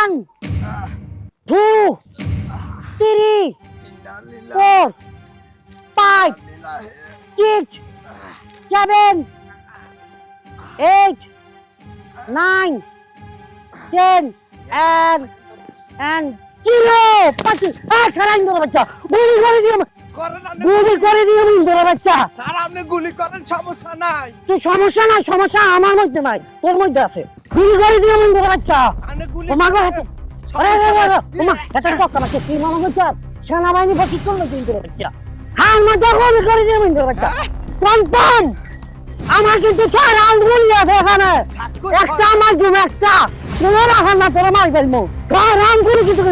One two three four five six seven eight nine ten and and zero পাঁচ আ খারান ধরে বাচ্চা করে দিও করেন আপনি গুলি করে দিও ধরে বাচ্চা। স্যার আপনি গুলি করেন সমস্যা নাই। তুই সমস্যা নাই সমস্যা আমার মধ্যে নাই তোর মধ্যে আছে। গুলি করে দিও ধরে বাচ্চা। আপনি গুলি তোমাকে আরে আরে আরে তোমা এটা কথা না কি মামা বাচ্চা সেনাবাহিনী প্রশিক্ষণ লইছে ধরে বাচ্চা। হ্যাঁ আমার গুলি করে দিও ধরে বাচ্চা। কনফার্ম আমার কিন্তু ছয় রাউন্ড গুলি আছে এখানে। একটা আমার জুম একটা। কোনো রাখার না তোরা মার ফেলব ছয় রাউন্ড গুলি কিন্তু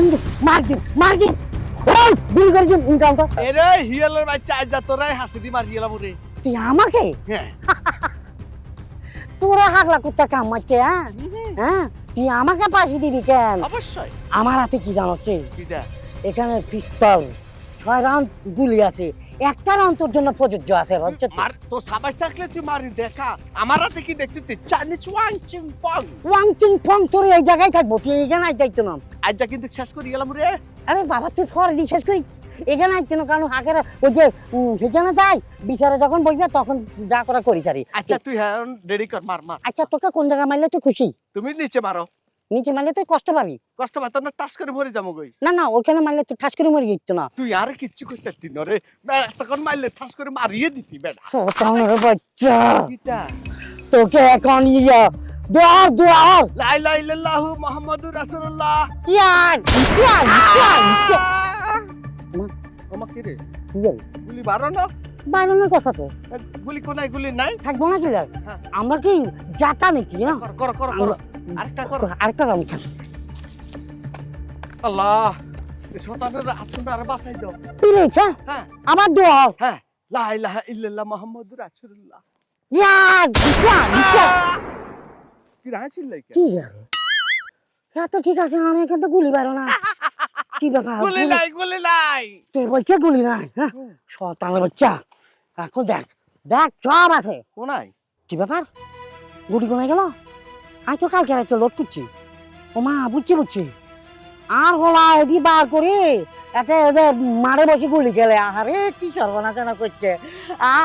মার দিন মার দিন ওই গুলি করে দিন ইনকাউন্টার এরে হিয়ালের বাচ্চা আজ যা তোরাই হাসি দি মারি গেলাম রে। তুই আমাকে? হ্যাঁ। তোরা হাগলা কুত্তা কামাচ্ছে হ্যাঁ? হ্যাঁ? তুই আমাকে পাশে দিবি কেন? অবশ্যই। আমার হাতে কি জানাচ্ছে এখানে পিস্তল ছয় রাউন্ড গুলি আছে। একটা রাউন্ড তোর জন্য প্রযোজ্য আছে বুঝছ তো? তো সাবাস থাকলে তুই মারি দেখা। আমার হাতে কি দেখতে তুই? চাইনিজ ওয়ান চিং পং। ওয়াং চিং ফং তোর এই জায়গায় থাকব তুই এখানে আইতে না। আজ যা কিন্তু শেষ করে গেলাম রে। আরে বাবা তুই ফর রিসার্চ করি। এখানে আইতো না কারণ হাকের ওই যে সেখানে যাই বিচারে যখন বসবে তখন যা করা করি সারি আচ্ছা তুই হ্যাঁ রেডি কর মার মার। আচ্ছা তোকে কোন জায়গা মারলে তুই খুশি? তুমি নিচে মারো। নিচে মারলে তুই কষ্ট পাবি। কষ্ট পাতাম না টাস করে মরে যাব গই না না ওখানে মারলে তুই ঠাস করে মরে যেত না। তুই আর কিচ্ছু করতে পারতি না রে। তখন মারলে ঠাস করে মারিয়ে দিতি বেটা। তোকে এখন ইয়া দোয়ার দোয়ার লা ইলাহা ইল্লাল্লাহু মুহাম্মাদুর রাসূলুল্লাহ। ইয়ার ইয়ার ইয়ার আমার কি রে? ইয়ার গুলি বারো না বানানোর কথা তো। গুলি কোনায় গুলি নাই? থাকব না কি হ্যাঁ। আমরা কি যাতা নাকি হ্যাঁ কর কর কর আরেকটা কর। আরেকটা রাউন্ড খেল। আল্লাহ এই শয়তানের আপনারা আর বাঁচাই দাও। পিরেছ হ্যাঁ। আবার দোয়ার হ্যাঁ। লা ইলাহা ইল্লাল্লাহ মুহাম্মাদুর রাসূলুল্লাহ। ইয়ার ইয়ার ইয়ার কি রাহাছিল লাইকা কি ইয়ার হ্যাঁ ঠিক আছে আমি এখান গুলি বারো না। কি ব্যাপার? গুলি নাই গুলি নাই। কে বলছে গুলি নাই? হ্যাঁ শতানের বাচ্চা। এখন দেখ দেখ সব আছে। কোনায়? কি ব্যাপার? গুলি কোনায় গেল? আমি তো কালকে রাতে লোড করছি। ও মা বুঝছি বুঝছি। আর হলা এদি বার করে এতে এদের মারে বসে গুলি খেলে। আহারে কি সর্বনাশনা করছে আ?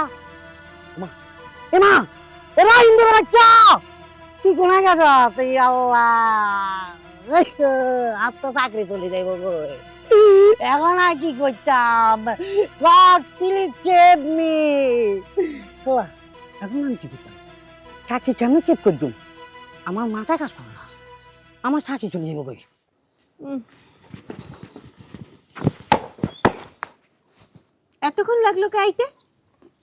মা এ মা এরা ইন্দুর বাচ্চা! তুই কোনায় গেছ? তুই আল্লাহ। আর তো চাকরি চলে যাইব গো এখন আর কি করতাম? গড প্লিজ সেভ মি এখন আমি কি করতাম? চাকরি কেন চেক করতাম আমার মাথায় কাজ করে না। আমার চাকরি চলে যাব কই? এতক্ষণ লাগল কে আইতে?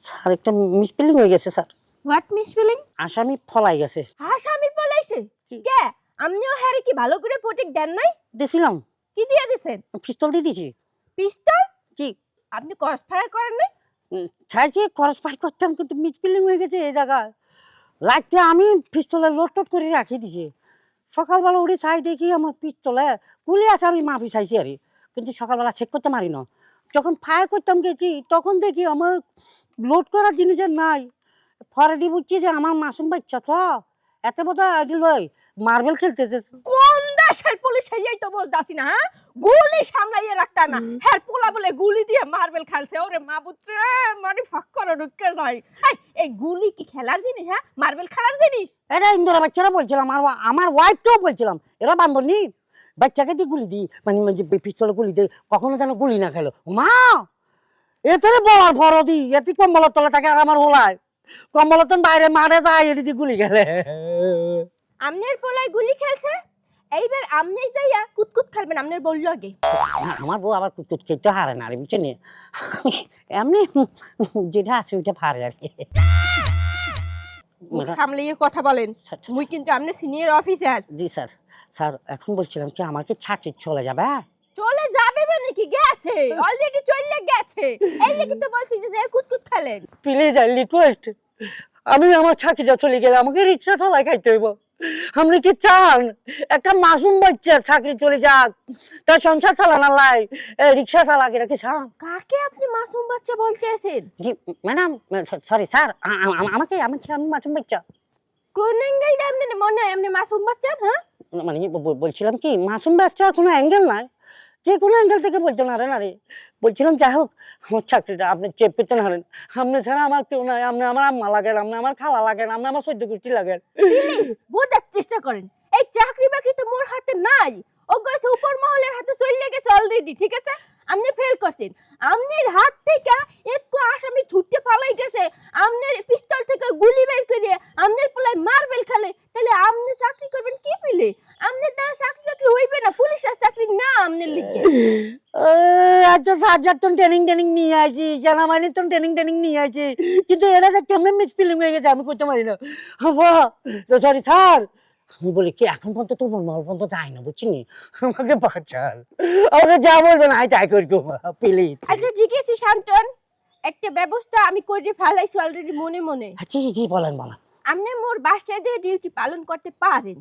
স্যার একটা মিসপেলিং হয়ে গেছে স্যার। হোয়াট মিসফিলিং আসামি ফলাই গেছে। আসামি পলাইছে জি। কে? আপনিও হ্যারে কি ভালো করে প্রোটেক্ট দেন নাই? দিছিলাম। কি দিয়ে দিছেন? পিস্তল দিয়ে দিছি। পিস্তল? জি। আপনি ক্রস ফায়ার করেন নাই? ছাড়ছি খরচ পাই করতাম কিন্তু মিসপেলিং হয়ে গেছে এই জায়গায়। রাত্রে আমি পিস্তলে লোড টোড করে রাখি দিছি। সকালবেলা উঠে চাই দেখি আমার পিস্তলে গুলি আছে আমি মাফি চাইছি আর। কিন্তু সকালবেলা চেক করতে পারি না। যখন ফায়ার করতাম গেছি তখন দেখি আমার লোড করার জিনিসের নাই। দিয়ে বুঝছি যে আমার মাসুম বাচ্চা তো এত বোধ হয় মার্বেল খেলতেছে। কোন দেশের পুলিশ এই তো বলতাছি না হ্যাঁ? গুলি সামলাইয়ে রাখতা না। হ্যাঁ পোলা বলে গুলি দিয়ে মার্বেল খেলছে। ওরে মাবুত্রে মানে ফাক করে ঢুকে যায়। এই, গুলি কি খেলার জিনিস হ্যাঁ? মার্বেল খেলার জিনিস? এটা ইন্দোরা বাচ্চারা বলছিলাম আমার আমার ওয়াইফকেও বলছিলাম এরা বান্ধবনি বাচ্চাকে দিয়ে গুলি দিই মানে পিস্তলে গুলি দিই কখনো যেন গুলি না খেলো। মা এতে বলার ফর দি এতে কম্বলের তলে থাকে আর আমার হোলায় কম্বলের তন বাইরে মারে যায় এটি দিয়ে গুলি খেলে। আমনের পোলায় গুলি খেলছে? এইবার আমনেই যাইয়া কুতকুত খেলবেন আমনের বলল আগে না, আমার বউ আবার কুকুর খেতে হারে না রে বুঝছেন এমনি যেটা আছে ওইটা পারে আর কি। ম্যাডাম, সামলাইয়ে কথা বলেন। মুই কিন্তু আমনের সিনিয়র অফিসার জি স্যার। স্যার এখন বলছিলাম কি আমার কি চাকরি চলে যাবে চলে যাবে মানে কি? গেছে। অলরেডি চলে গেছে। এই লেগে তো বলছি যে যে কুতকুত খেলেন প্লিজ আই রিকোয়েস্ট আমি আমার চাকরিটা চলে গেলে আমাকে রিক্সা চালাই খাইতে হইব। আপনি কি চান? একটা মাসুম বাচ্চা চাকরি চলে যাক। তার সংসার চালানো লাই। রিক্সা চালাক এটা কি চান কাকে আপনি মাসুম বাচ্চা বলতে আছেন জি ম্যাডাম সরি স্যার আমাকে আমি আমি মাসুম বাচ্চা। কোন অ্যাঙ্গেলটা এমনি মনে হয় এমনি মাসুম বাচ্চা হ্যাঁ? মানে বলছিলাম কি মাসুম বাচ্চার কোনো অ্যাঙ্গেল নাই? যে কোনো অ্যাঙ্গেল থেকে বলতো না রে না রে। বলছিলাম, যাই হোক, আমার চাকরিটা আপনি চেপ পেতে না হলেন আপনি ছাড়া আমার কেউ নাই, আপনি আমার আম্মা লাগেন, আপনি আমার খালা লাগেন, আপনি আমার সদ্য গোষ্ঠী লাগেন। বোঝার চেষ্টা করেন। এই চাকরি বাকরি তো মোর হাতে নাই। ও গেছে উপর মহলের হাতে চলে গেছে অলরেডি ঠিক আছে? আপনি ফেল করছেন। আমনের হাত থেকে একটু আসামি ছুটতে পালাই গেছে। আমনের পিস্তল থেকে গুলি বের করে আমনের পোলায় মারবেল খেলে। তাহলে আপনি চাকরি করবেন কি পেলে? আমনের দ্বারা চাকরি টাকরি হইবে না, পুলিশের চাকরি না আমনের লিগে। আচ্ছা সাহায্যার তো ট্রেনিং ট্রেনিং নিয়ে আইছি সেনাবাহিনীর তো ট্রেনিং ট্রেনিং নিয়ে আইছি। কিন্তু এরা যে কেমন মিস ফিলিং হয়ে গেছে আমি করতে পারি না। সরি স্যার আমি বলি কি এখন পর্যন্ত তো মল পর্যন্ত যাই না বুঝছিনি আমাকে বাঁচান আমাকে যা বলবে না তাই করি প্লিজ আচ্ছা ঠিক আছে শান্তন একটা ব্যবস্থা আমি করে ফেলাইছি অলরেডি মনে মনে। আচ্ছা জি জি বলেন বলেন। আপনি মোর বাসায় যে ডিউটি পালন করতে পারেন।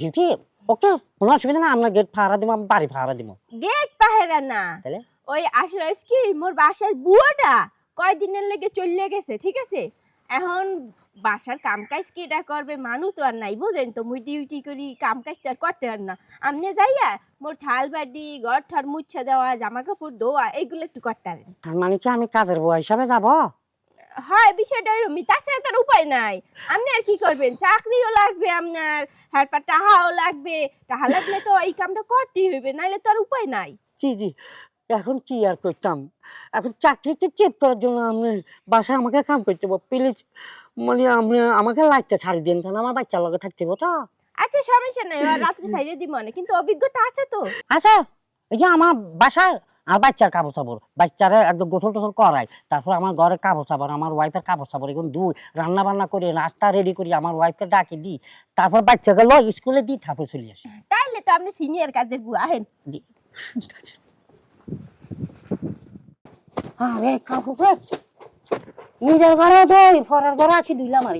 ডিউটি ওকে কোনো অসুবিধা না আপনার গেট ভাড়া দিব আমি বাড়ি ভাড়া দিব গেট পাহেরা না। তাহলে? ওই আসলে কি মোর বাসার বুয়াটা কয়দিনের লেগে চলে গেছে ঠিক আছে? এখন বাসার কাম কাজ কিটা করবে? মানু তো আর নাই বুঝেন তো? মুই ডিউটি করি কাম কাজ তো আর করতে পার না। আমনে যাইয়া মোর থাল বাড়ি ঘর ঠর মুছা দেওয়া জামা কাপড় ধোয়া এইগুলো একটু করতে পারেন তার মানে কি আমি কাজের বউ হিসাবে যাব? হয় বিষয়টা এরকমই তাছাড়া তার উপায় নাই। আপনি আর কি করবেন? চাকরিও লাগবে আপনার হ্যাঁ টাহাও লাগবে। টাহা লাগলে তো এই কামটা করতেই হইবে নাইলে তো আর উপায় নাই। জি জি। এখন কি আর করতাম? এখন চাকরিতে চেপ করার জন্য আপনি বাসায় আমাকে কাম করতে হবে। প্লিজ মানে আপনি আমাকে লাইটটা ছাড়ি দিন কারণ আমার বাচ্চার লগে থাকতে হবে তো। আচ্ছা সমস্যা নাই রাত্রে সাইডে দিব না কিন্তু অভিজ্ঞতা আছে তো। আচ্ছা এই যে আমার বাসায় আর বাচ্চার কাপড় চাপড় বাচ্চারা একদম গোসল টোসল করাই তারপর আমার ঘরের কাপড় চাপড় আমার ওয়াইফের কাপড় চাপড় এখন দুই রান্না বান্না করে নাস্তা রেডি করি আমার ওয়াইফকে ডাকি দিই তারপর বাচ্চাকে ল স্কুলে দিই তারপর চলে আসি। তাইলে তো আপনি সিনিয়র কাজের বুয়া হেন জি। আরে কাপড় নিজের ঘরে দই ফরার ঘরে আছি দিলাম আর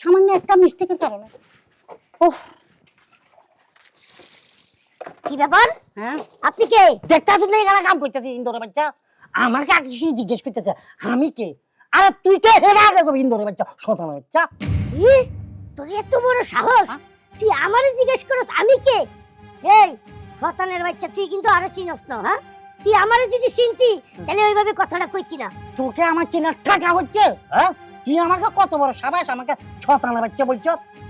সামান্য একটা মিস্টেকের কারণে। ওহ কি ব্যাপার? হ্যাঁ? আপনি কে? দেখতে আসুন না এখানে কাম করতেছি ইন্দোরের বাচ্চা? আমাকে আগে কিছু জিজ্ঞেস করতেছে? আমি কে? আরে তুই কে? হেরা আগে কবি ইন্দোরের বাচ্চা শতানের বাচ্চা। ই, তোর এত বড় সাহস? তুই আমারে জিজ্ঞেস করস আমি কে? এই শতানের বাচ্চা তুই কিন্তু আরে চিনস না হ্যাঁ? তুই আমারে যদি চিনতি তাহলে ওইভাবে কথাটা কইতি না। তোকে আমার চেনার টাকা হচ্ছে হ্যাঁ? তুই আমাকে কত বড় সাবাস আমাকে শতানের বাচ্চা বলছ?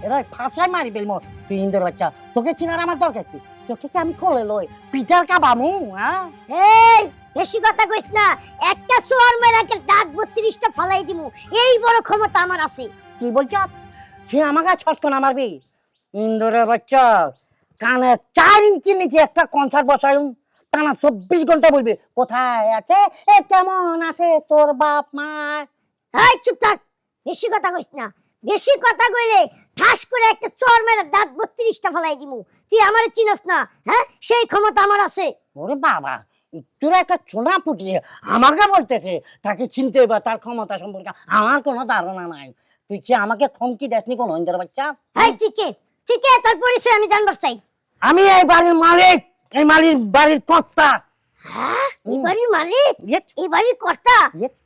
এরা ফাঁসায় মারি ফেলব তুই ইন্দোর বাচ্চা। তোকে চিনার আমার দরকার কি? তোকে কি আমি কোলে লই? পিটার কাবামু হ্যাঁ? এই বেশি কথা কইস না। একটা সোয়ার মেরে একটা দাঁত বত্রিশটা ফলাই দিমু। এই বড় ক্ষমতা আমার আছে। কি বলছ? তুই আমাকে ছটকনা মারবি? ইন্দোরের বাচ্চা কানে চার ইঞ্চি নিচে একটা কনসার্ট বসাই টানা চব্বিশ ঘণ্টা বলবি কোথায় আছে? এ কেমন আছে তোর বাপ মা? এই চুপ থাক। বেশি কথা কইস না। বেশি কথা কইলে ঠাস করে একটা চর মেরে দাঁত বত্রিশটা ফলাই দিমু। তুই আমারে চিনস না হ্যাঁ? সেই ক্ষমতা আমার আছে। ওরে বাবা তোর একটা ছোনা ফুটিয়ে আমাকে বলতেছে তাকে চিনতে বা তার ক্ষমতা সম্পর্কে আমার কোনো ধারণা নাই। তুই কি আমাকে থমকি দেসনি কোনো ইন্দোর বাচ্চা হ্যাঁ ঠিক ঠিক তোর পরিচয় আমি জানবার চাই। আমি এই বাড়ির মালিক। এই মালির বাড়ির কর্তা। হ্যাঁ? এই বাড়ির মালিক? এই বাড়ির কর্তা?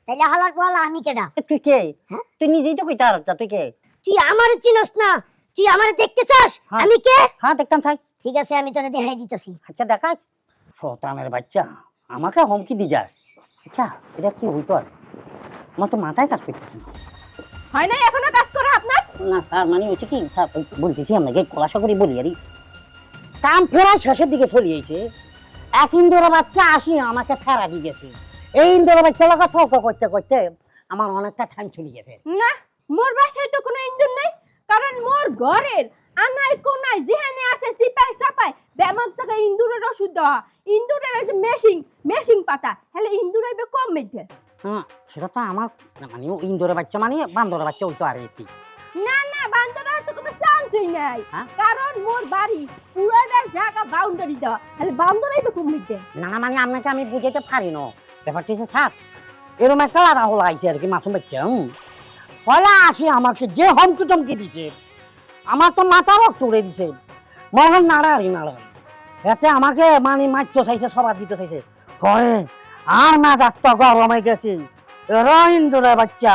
তাহলে হালার পালা আমি কেডা? তুই কে? হ্যাঁ? তুই নিজেই তো কইতে আর তুই কে? তুই আমারে চিনস না। তুই আমারে দেখতে চাস? হ্যাঁ। আমি কে? হ্যাঁ দেখতাম থাক। ঠিক আছে আমি তোরে দেখাই দিতেছি। আচ্ছা দেখাই। বাচ্চা আমাকে হুমকি দি যায় আচ্ছা এটা কি হইতো আর? আমার তো মাথায় কাজ করতেছে না। হয় না এখনও কাজ করে আপনার? না স্যার মানে হচ্ছে কি স্যার বলতেছি আপনাকে খোলাসা করে বলি আরই কাম ফেরা শেষের দিকে চলিয়েছে এক ইন্দোরা বাচ্চা আসি আমাকে ফেরা দিয়ে গেছে। এই ইন্দোরা বাচ্চা লাগা তর্ক করতে করতে আমার অনেকটা টাইম চলে গেছে। না মোর বাসায় তো কোনো ইঞ্জিন নাই। কারণ মোর ঘরের আনাই কোনায় যেখানে আছে সিপাই সাপাই ব্যামাক থেকে ইন্দুরের ওষুধ দেওয়া। ইন্দুরের ওই যে মেশিং মেশিং পাতা হলে ইন্দুর কম মেঘে হ্যাঁ সেটা তো আমার মানে ইন্দোরের বাচ্চা মানে বান্দরের বাচ্চা ওই তো আর কি না না বান্দরা তো কোনো চান্সই নাই। হ্যাঁ? কারণ মোর বাড়ি পুরাটা জায়গা বাউন্ডারি দেওয়া। হলে বান্দর আইবে কম মেঘে না না মানে আপনাকে আমি বুঝাইতে পারি না। ব্যাপারটা হচ্ছে স্যার এরকম একটা লাড়া হলো আইছে আর কি মাসুম বাচ্চা পয়লা আসি আমাকে যে হমকি টমকি দিছে আমার তো মাথা রক্ত উড়ে দিছে। মগন নাড়া আর নাড়া এতে আমাকে মানে মারতে চাইছে সবার দিতে চাইছে। পরে আর না যাস্ত গরম গেছে। রহিন্দুরে বাচ্চা।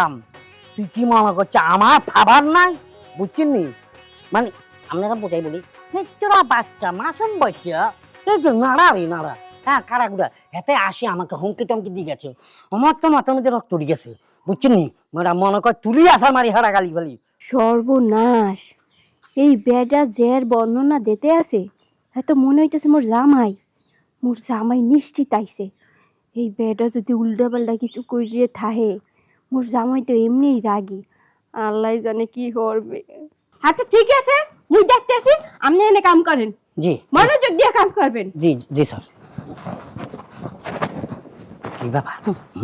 তুই কি মনে করছে, আমার খাবার নাই, বুঝছেন নি? মানে আপনারা বোঝাই বলি তোরা বাচ্চা, মাসুম বাচ্চা এই যে নাড়া রে নাড়া। হ্যাঁ কারা গুড়া এতে আসে, আমাকে হুমকি টমকি দিয়ে গেছে। আমার তো মাথার মধ্যে রক্ত উঠে গেছে, বুঝছেন নি? মেয়েরা মনে কর, তুলি আসা মারি হারা গালি ফালি। সর্বনাশ, এই বেটা জের বর্ণনা দিতে আছে? এত মনে হইতেছে মোর জামাই মোর জামাই নিশ্চিত আইছে। এই বেটা যদি উল্টা পাল্টা কিছু করিয়ে থাহে মোর জামাই তো এমনিই রাগি। আল্লাহ জানে কি করবে। আচ্ছা ঠিক আছে মুই দেখতেছি আপনি এনে কাম করেন। জি। মনোযোগ দিয়ে কাম করবেন। জি জি স্যার। কি ব্যাপার?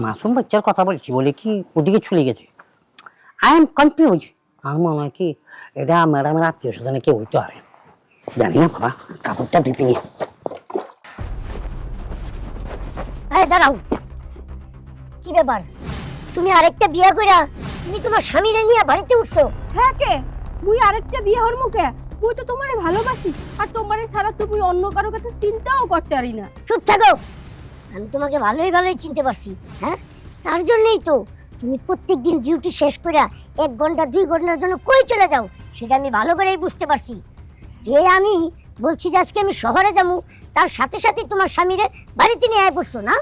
মাসুম বাচ্চার কথা বলছি বলে কি ওদিকে চলে গেছে? আই এম কনফিউজ আমার মনে হয় কি এটা ম্যাডামের আত্মীয় স্বজনে কেউ হইতে পারে। জানি না বাবা কাপড়টা ধুপি নিয়ে এই দাঁড়াও। কি ব্যাপার? তুমি আরেকটা বিয়ে কইরা তুমি তোমার স্বামীরে নিয়ে বাড়িতে উঠছো। হ্যাঁ কে? মুই আরেকটা বিয়ে হর মুখে। মুই তো তোমারে ভালোবাসি আর তোমারে ছাড়া তুমি অন্য কারও কথা চিন্তাও করতে পারি না। চুপ থাকো। আমি তোমাকে ভালোই ভালোই চিনতে পারছি হ্যাঁ? তার জন্যই তো তুমি প্রত্যেক দিন ডিউটি শেষ করে এক ঘণ্টা দুই ঘণ্টার জন্য কই চলে যাও সেটা আমি ভালো করেই বুঝতে পারছি। যে আমি বলছি যে আজকে আমি শহরে যাব তার সাথে সাথে তোমার স্বামীরে বাড়িতে নিয়ে আয় পড়ছো না?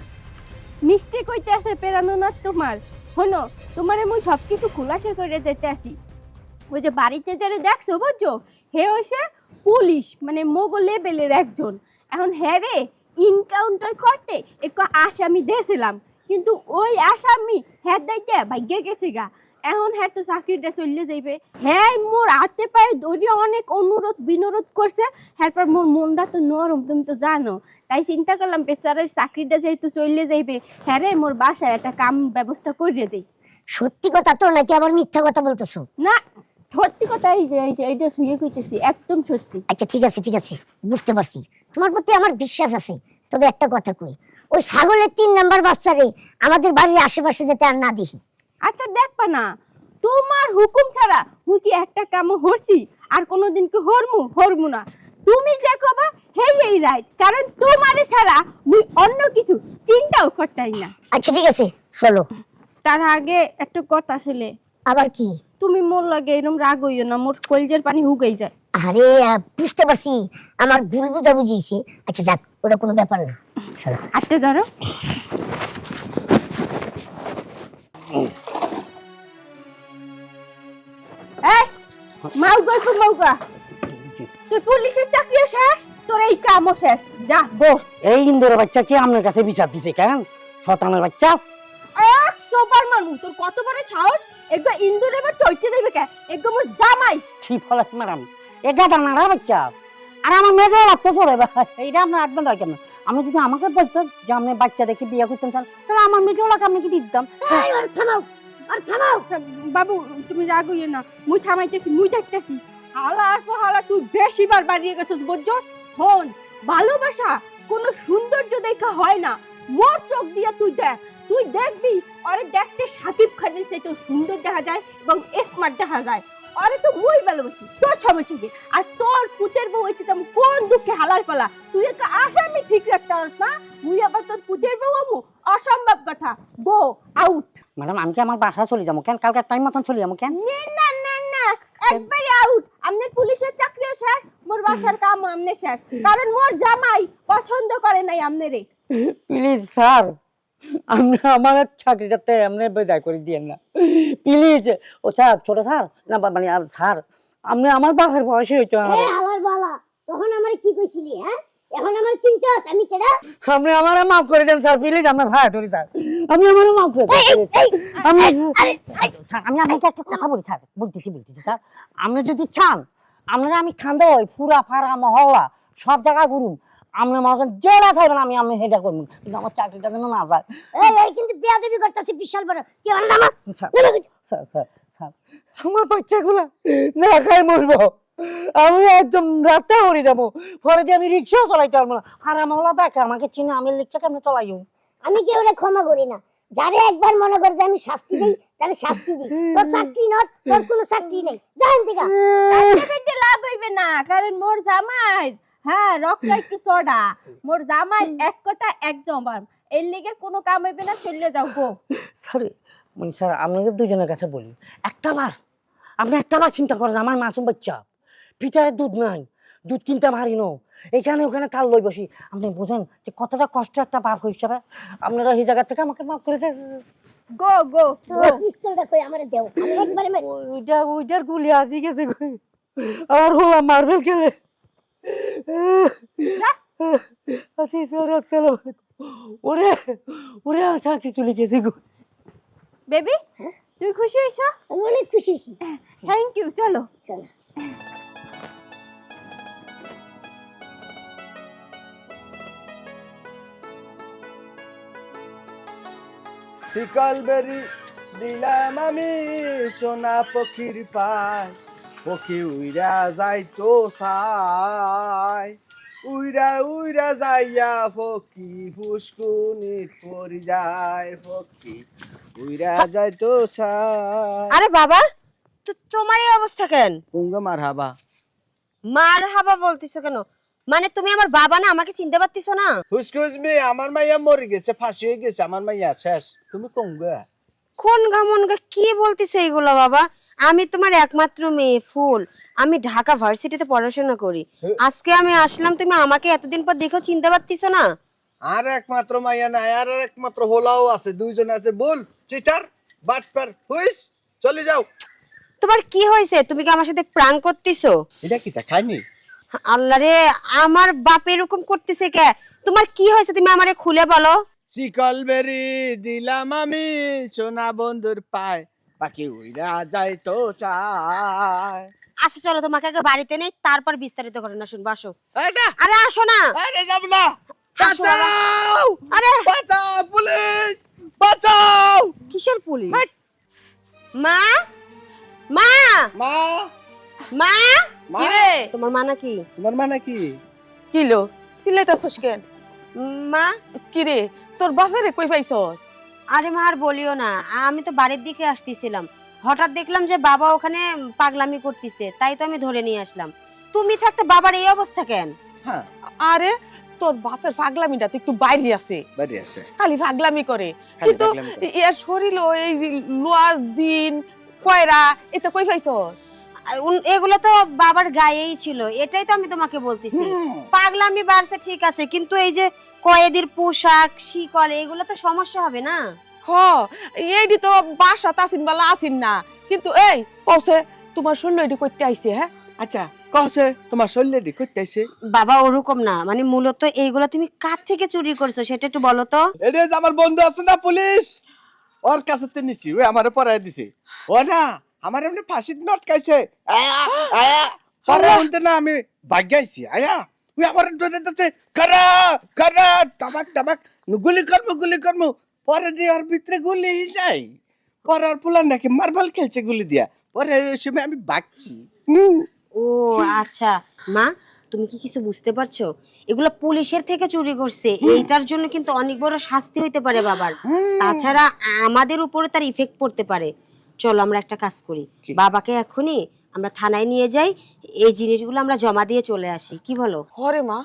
মিষ্টি কইতে আছে পেরানো না তোমার। হনো তোমারে মুই সব কিছু খুলাসা করে যেতে আসি। ওই যে বাড়িতে যারা দেখছ, বুঝছ? হে হয়েছে পুলিশ মানে মোগল লেভেলের একজন। এখন হ্যাঁ রে ইনকাউন্টার করতে একটু আসামি দিয়েছিলাম কিন্তু ওই আসামি হ্যাঁ দেখে ভাগ্যে গেছে গা। এখন হ্যাঁ তো চাকরিটা চলে যাইবে। হ্যাঁ মোর হাতে পায়ে দড়িয়ে অনেক অনুরোধ বিনোরোধ করছে। হ্যাঁ পর মোর মনটা তো নরম তুমি তো জানো। তাই চিন্তা করলাম বেচারার চাকরিটা যেহেতু চলে যাইবে হ্যাঁ রে মোর বাসায় একটা কাম ব্যবস্থা করে দেই। সত্যি কথা তো নাকি আবার মিথ্যা কথা বলতেছো? না সত্যি কথা এই যে এই যে এইটা শুয়ে কইতেছি একদম সত্যি। আচ্ছা ঠিক আছে ঠিক আছে বুঝতে পারছি। তোমার প্রতি আমার বিশ্বাস আছে তবে একটা কথা কই ওই ছাগলের তিন নাম্বার বাচ্চারে আমাদের বাড়ির আশেপাশে যেতে আর না দেখি। আচ্ছা দেখবা না। তোমার হুকুম ছাড়া মুই কি একটা কাম হরছি? আর কোনোদিন কি হরমু? হরমু না। তুমি যে কবা হেই এই রাইট। কারণ তোমারে ছাড়া মুই অন্য কিছু চিন্তাও করতাই না। আচ্ছা ঠিক আছে চলো। তার আগে একটা কথা ছিল। আবার কি? তুমি মোর লাগে এরকম রাগ হইও না মোর কলজের পানি হুগাই যায়। আরে বুঝতে পারছি। আমার ভুল বুঝা বুঝিয়েছি আচ্ছা যাক ওটা কোনো ব্যাপার না। চলো। আটতে ধরো। মাউগা খুব মাউগা জি। তোর পুলিশের চাকরিও শেষ তোর এই কামও শেষ। যা গো এই ইন্দোরের বাচ্চা কি আপনার কাছে বিচার দিছে কেন? শতানের বাচ্চা? এক সোপার মানু তোর কত বড় সাহস? একবার ইন্দুর এবার চৈতে দেবে কে? একদম জামাই। ঠিক হলো ম্যাডাম? এগাটা নাড়া বাচ্চা। আর আমার মেজে লাগতে চলে এইটা আপনার আসবেন হয় কেমন আপনি যদি আমাকে বলতো যে আপনি বাচ্চা দেখে বিয়ে করতেন তাহলে আমার মেজে ওলাকে আপনি কি দিতাম আর থামাও বাবু, তুমি রাগ হইও না। মুই থামাইতেছি, মুই দেখতেছি। হালা আর হালা তুই বেশি বার বাড়িয়ে গেছিস, বুঝছস? হন ভালোবাসা কোনো সৌন্দর্য দেখা হয় না। মোর চোখ দিয়ে তুই দেখ। তুই দেখবি, আরে দেখতে সাকিব খানের চাইতে সুন্দর দেখা যায় এবং স্মার্ট দেখা যায়। আরে তো মুই ভালোবাসি, তোর সমস্যা কি আর তোর পুতের বউ হইতে চাম কোন দুঃখে হালার পালা। তুই একটা আসামি ঠিক রাখতে পারস না? মুই আবার তোর পুতের বউ আমু অসম্ভব কথা। গো আউট ম্যাডাম আমি কি আমার বাসা চলে যাব? কেন? কালকে টাইম মতন চলে যাব কেন? না না না একবারে আউট আপনার পুলিশের চাকরিও শেষ মোর বাসার কাম আমনে শেষ। কারণ মোর জামাই পছন্দ করে নাই আমনেরে প্লিজ স্যার আপনি আমার চাকরিটাতে এমনি বেদায় করে দিয়েন না। প্লিজ ও স্যার ছোট স্যার না বা- মানে স্যার আপনি আমার বাপের বয়সে হইতো এ আমার বালা তখন আমার কি কইছিলি হ্যাঁ? এখন আমার চিন্তা হচ্ছে আমি কেডা? আপনি আমার মাফ করে দেন স্যার প্লিজ আপনার ভাই ধরি স্যার। আপনি আমার মাফ করে দেন আমি আরে আমি আপনাকে একটা কথা বলি স্যার। বলতেছি বলতেছি স্যার। আপনি যদি চান আপনারা আমি খান্দা হই ফুরা ফারা মহল্লা সব জায়গা ঘুরুম। আপনি মনে যেটা থাকবেন আমি আমি সেটা করব। কিন্তু আমার চাকরিটা যেন না যায়। এই কিন্তু বেয়াদবি করতেছিস বিশাল বড়। তুই আমার নামা স্যার স্যার স্যার স্যার। আমার বাচ্চাগুলা না মরবো। আমি একদম রাস্তা হয়ে যাব। পরে যে আমি রিক্সাও চালাইতে পারব না। আর আমার বেকার আমাকে চিনে আমি রিক্সা কেমন চালাইও আমি কেউ ক্ষমা করি না। যারে একবার মনে করে যে আমি শাস্তি দিই তাহলে শাস্তি দিই। তোর চাকরি নট তোর কোনো চাকরি নেই। জান থেকে পেটে লাভ হইবে না কারণ মোর জামাই হ্যাঁ রক্ত একটু সোডা মোর জামাই এক কথা একদম এর লিগে কোনো কাম হইবে না চলে যাও গো। স্যার মানে স্যার আপনাদের দুজনের কাছে বলি। একটা বার আপনি একটা বার চিন্তা করেন আমার মাসুম বাচ্চা। ভিতরে দুধ নাই। দুধ কিনতে পারি নো এখানে ওখানে কাল লই বসি। আপনি বুঝেন যে কতটা কষ্ট একটা বাপ হিসাবে। আপনারা এই জায়গা থেকে আমাকে মাফ করে দেন। গো গো। পিস্তলটা কই? আমারে দেও। আমি একবারে মারি। ওইটা ওইটার গুলি আসি গেছে কই। আর হলাম মার্বেল খেলে। আসি সর চলো ওরে ওরে চাকরি চলে গেছে গো। বেবি তুই খুশি হয়েছ? আমি অনেক খুশি হয়েছি। থ্যাংক ইউ চলো। চলো। শিকল বেরি দিলাম আমি সোনা পক্ষীর পায়। পক্ষী উইরা যাই তো সাই উইরা উইরা যাইয়া পক্ষী ফুসকুনি পরি যায়। পক্ষী উইরা যাই তো সাই আরে বাবা তো তোমার এই অবস্থা কেন? কুঙ্গ মার হাবা মার হাবা বলতেছো কেন? মানে তুমি আমার বাবা না আমাকে চিনতে পারতেছো না? হুসকুস মি আমার মাইয়া মরে গেছে ফাঁসি হয়ে গেছে আমার মাইয়া শেষ। তুমি কোন গামন গা কি বলতেছে বাবা? আমি তোমার একমাত্র মেয়ে ফুল। আমি ঢাকা ভার্সিটিতে পড়াশোনা করি। আজকে আমি আসলাম তুমি আমাকে এতদিন পর দেখো চিনতে পারতেছো না? আর একমাত্র মাইয়া নাই আর একমাত্র হোলাও আছে দুইজন আছে। বল চিটার বাটপার হুইস চলে যাও। তোমার কি হয়েছে? তুমি কি আমার সাথে প্রাণ করতেছো? এটা কি তা খাইনি? আল্লাহ রে আমার বাপ এরকম করতেছে কে? তোমার কি হয়েছে তুমি আমারে খুলে বলো? চিকল বেরি দিলাম আমি সোনা বন্ধুর পায়। পাখি উইরা যাই তো চায়। আচ্ছা চলো তোমাকে আগে বাড়িতে নেই তারপর বিস্তারিত ঘটনা শুনব আসো। আরে আসো না। আরে যাব না। বাঁচাও! আরে। বাঁচাও পুলিশ! বাঁচাও! কিসের পুলিশ? মা? মা? মা? মা? মা? তোমার মা নাকি? তোমার মা নাকি? কিলো? চিল্লাইতাছস কেন? মা? কিরে তোর বাপেরে কই পাইছস? আরে মা আর বলিও না আমি তো বাড়ির দিকে আসতেছিলাম। হঠাৎ দেখলাম যে বাবা ওখানে পাগলামি করতেছে তাই তো আমি ধরে নিয়ে আসলাম। তুমি থাকতে বাবার এই অবস্থা কেন? হ্যাঁ। আরে তোর বাপের পাগলামিটা তো একটু বাইরে আছে। বাড়ি আছে। খালি পাগলামি করে। কিন্তু। এর শরীর এই লোয়ার জিন কয়রা এটা কই পাইছস? এগুলো তো বাবার গায়েই ছিল এটাই তো আমি তোমাকে বলতেছি। পাগলামি বাড়ছে ঠিক আছে কিন্তু এই যে কয়েদির পোশাক শিকল এগুলো তো সমস্যা হবে না? হ এইডি তো বাসা তাসিন বালা আসিন না। কিন্তু এই পৌঁছে তোমার শূন্য এটি করতে আইছে হ্যাঁ? আচ্ছা কসে তোমার শরীরে করতেছে বাবা ওরকম না মানে মূলত এইগুলো তুমি কার থেকে চুরি করছ সেটা একটু বলো তো। এটা আমার বন্ধু আছে না পুলিশ? ওর কাছে তো নিচ্ছি ওই আমার পড়াই দিছে। ও না আমার এমনি ফাঁসি নটকাইছে আয়া আয়া পরে বলতে না আমি ভাগ্যাইছি। আয়া ওই আমার করা করা টাবাক টাবাক গুলি করব গুলি করব পরে দিয়ে ওর ভিতরে গুলি যাই পরে আর পুলার নাকি মার্বেল খেলছে গুলি দিয়া। পরে ওই সময় আমি বাগছি হুম। ও আচ্ছা। মা তুমি কি কিছু বুঝতে পারছ? এগুলো পুলিশের থেকে চুরি করছে। এইটার জন্য কিন্তু অনেক বড় শাস্তি হইতে পারে বাবার। তাছাড়া আমাদের উপরে তার ইফেক্ট পড়তে পারে। চলো আমরা একটা কাজ করি। বাবাকে এখনই আমরা থানায় নিয়ে যাই এই জিনিসগুলো আমরা জমা দিয়ে চলে আসি কি বলো? হরে মা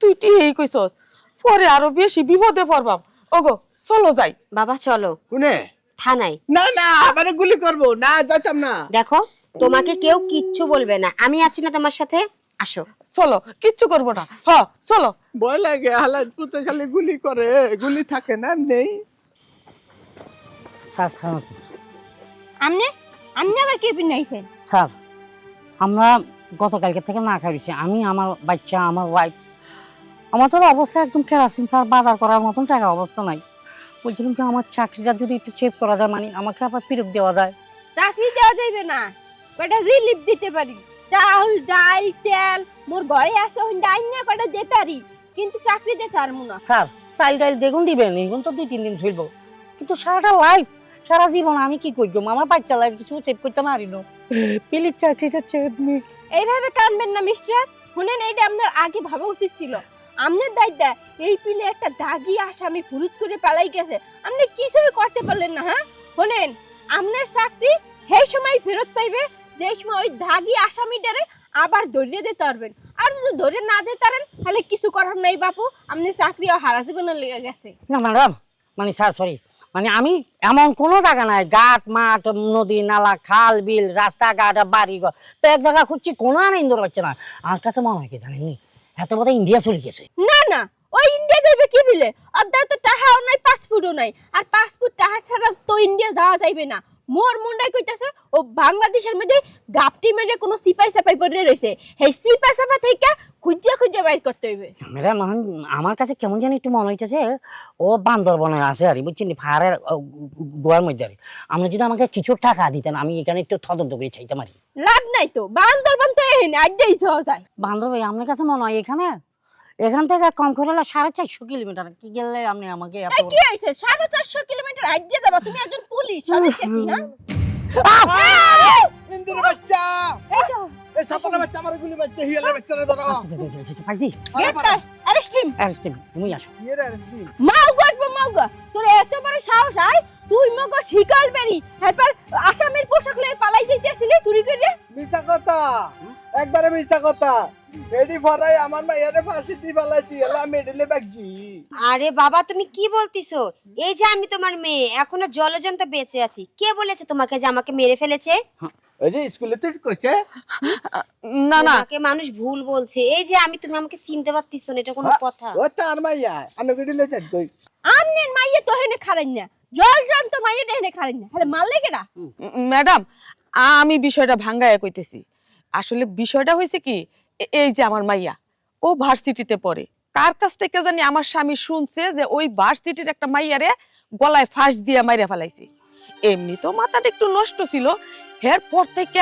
তুই ঠিক কইছস? পরে আরও বেশি বিপদে পড়বাম। ওগো চলো যাই। বাবা চলো। শুনে থানায়। না না আবার গুলি করব। না যাইতাম না। দেখো তোমাকে কেউ কিচ্ছু বলবে না। আমি আছি না তোমার সাথে আসো। চলো কিচ্ছু করব না। হ চলো। ভয় লাগে হালাত পুতে খালি গুলি করে। গুলি থাকে না নেই। স্যার আমনে আমনে আবার কি পিনাইছেন স্যার আমরা গতকালকে থেকে না খাইছি। আমি আমার বাচ্চা আমার ওয়াইফ আমার তো অবস্থা একদম কেরাসিন স্যার বাজার করার মতন টাকা অবস্থা নাই। বলছিলাম যে আমার চাকরিটা যদি একটু চেক করা যায় মানে আমাকে আবার ফেরত দেওয়া যায়। চাকরি দেওয়া যাইবে না। কয়টা রিলিফ দিতে পারি? চাউল ডাল তেল মোর ঘরে আছে ওই ডাইন না কয়টা দেতারি কিন্তু চাকরি দিতে পারব না। স্যার চাইল ডাইল দেখুন দিবেন এখন তো দুই তিন দিন চলব কিন্তু সারাটা লাইফ সারা জীবন আমি কি করব আমার বাচ্চা লাগে কিছু চেক করতে পারি না। প্লিজ চাকরিটা চেক নি। এইভাবে কানবেন না মিস্টার। শুনেন এইটা আপনার আগে ভাবা উচিত ছিল। আপনার দায়িত্ব এই পিলে একটা দাগি আসামি ফুরুত করে পালাই গেছে। আপনি কিছুই করতে পারলেন না হ্যাঁ? শুনেন আপনার চাকরি সেই সময় ফেরত পাইবে যে সময় ওই দাগি আসামিটারে আবার ধরিয়ে দিতে পারবেন। আর যদি ধরে না দিতে পারেন তাহলে কিছু করার নাই বাপু। আপনি চাকরিও হারা জীবনে লেগে গেছে। না ম্যাডাম মানে স্যার সরি মানে আমি এমন কোনো জায়গা নাই গাট মাঠ, নদী, নালা, খাল, বিল, রাস্তাঘাট বাড়ি ঘর তো এক জায়গা খুঁজছি, কোনো আনন্দ পাচ্ছে না। আমার কাছে মনে হয় কি এত বোধ ইন্ডিয়া চলে গেছে। না না, ওই ইন্ডিয়া যাইবে কি বিলে? অর্ধা তো টাকাও নাই, পাসপোর্টও নাই। আর পাসপোর্ট টাকা ছাড়া তো ইন্ডিয়া যাওয়া যাইবে না। মোর মুন্ডাই কইতাছে ও বাংলাদেশের মধ্যে গাপটি মেরে কোনো সিপাই সাপাই পড়ে রইছে সেই সিপাই সাপা থেকে খুঁজা খুঁজা বাইর করতে হইবে। ম্যাডাম আমার কাছে কেমন জানি একটু মনে হইতেছে ও বান্দর বান্দরবনে আছে আর বুঝছেন ফায়ারের গোয়ার মধ্যে আর। আপনি যদি আমাকে কিছু টাকা দিতেন আমি এখানে একটু তদন্ত করে চাইতে পারি লাভ নাই তো বান্দরবান তো এখানে আড্ডাই যায় বান্ধবী আপনার কাছে মনে হয় এখানে এখান থেকে কম করে হলে সাড়ে চারশো কিলোমিটার। কি গেলে আপনি আমাকে এত কি সাড়ে চারশো কিলোমিটার আড্ডা যাবা তুমি একজন পুলিশ কি হ্যাঁ একবারে মিছা কথা। এডি ভরাই আমার মাইয়ারে ফাঁসি দি ফেলাইছি এলা মেডেলে বাগজি আরে বাবা তুমি কি বলতিছো? এই যে আমি তোমার মেয়ে এখনও জলজন্ত বেঁচে আছি। কে বলেছে তোমাকে যে আমাকে মেরে ফেলেছে? ওই যে স্কুলে তুই কইছে। না মানুষ ভুল বলছে। এই যে আমি তুমি আমাকে চিনতে পারতিস না এটা কোনো কথা। ও তার মাইয়া আমি গডিলে কই আমনের মাইয়ে তো হেনে খারাই না। জল জল তো মাইয়ে হেনে খারাই না। হলে মারলে কেডা? ম্যাডাম আমি বিষয়টা ভাঙ্গায় কইতেছি। আসলে বিষয়টা হয়েছে কি এই যে আমার মাইয়া ও ভার্সিটিতে পড়ে। কার কাছ থেকে জানি আমার স্বামী শুনছে যে ওই ভার্সিটির একটা মাইয়ারে গলায় ফাঁস দিয়ে মাইরা ফেলাইছে। এমনি তো মাথাটা একটু নষ্ট ছিল এর পর থেকে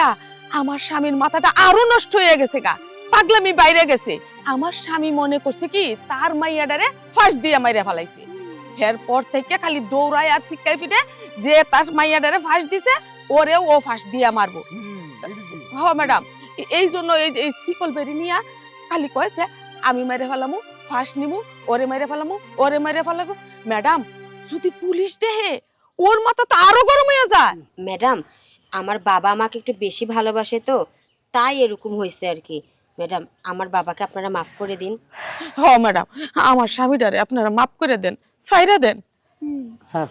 আমার স্বামীর মাথাটা আরও নষ্ট হয়ে গেছে গা পাগলামি বাইরে গেছে। আমার স্বামী মনে করছে কি তার মাইয়াটারে ফাঁস দিয়ে মাইরা ফেলাইছে। পর থেকে খালি দৌড়ায় আর শিক্ষায় ফিটে যে তার মাইয়াটারে ফাঁস দিছে ওরেও ও ফাঁস দিয়ে মারবো। হ ম্যাডাম। এই জন্য এই এই শিকল বেরি নিয়া খালি কয়েছে আমি মেরে ফেলামু ফাঁস নিমু ওরে মেরে ফেলামু ওরে মেরে ফেলাবো ম্যাডাম যদি পুলিশ দেহে ওর মাথা তো আরও গরম হয়ে যায়। ম্যাডাম আমার বাবা আমাকে একটু বেশি ভালোবাসে তো তাই এরকম হয়েছে আর কি। ম্যাডাম আমার বাবাকে আপনারা মাফ করে দিন। হ ম্যাডাম আমার স্বামীটারে আপনারা মাফ করে দেন সাইরা দেন। স্যার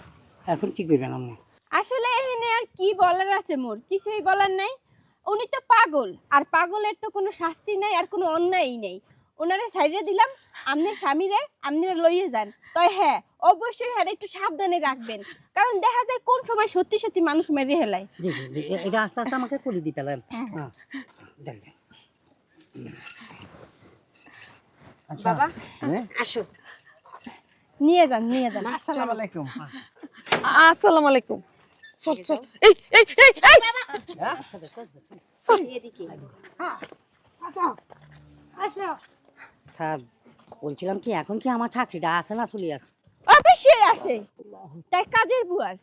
এখন কি করবেন আপনি? আসলে এখানে আর কি বলার আছে মোর? কিছুই বলার নাই। উনি তো পাগল। আর পাগলের তো কোনো শাস্তি নাই আর কোনো অন্যায়ই নেই। ওনারে সাইডে দিলাম আমনের স্বামীরে আমনেরা লইয়ে যান। তয় হ্যাঁ অবশ্যই হ্যাঁ একটু সাবধানে রাখবেন। কারণ দেখা যায় কোন সময় সত্যি সত্যি মানুষ মেরে হেলায় জি জি জি এটা আস্তে আস্তে আমাকে করে দিতে পারেন। হ্যাঁ। দেন। আচ্ছা, বাবা হ্যাঁ? আসো। নিয়ে যান নিয়ে যান। আসসালামু আলাইকুম। আসসালামু আলাইকুম। চল চল। এই এই এই! বলছিলাম কি, এখন কি আমার চাকরিটা আছে না চলে আছে অবশ্যই আছে। তাই কাজের বুয়ার।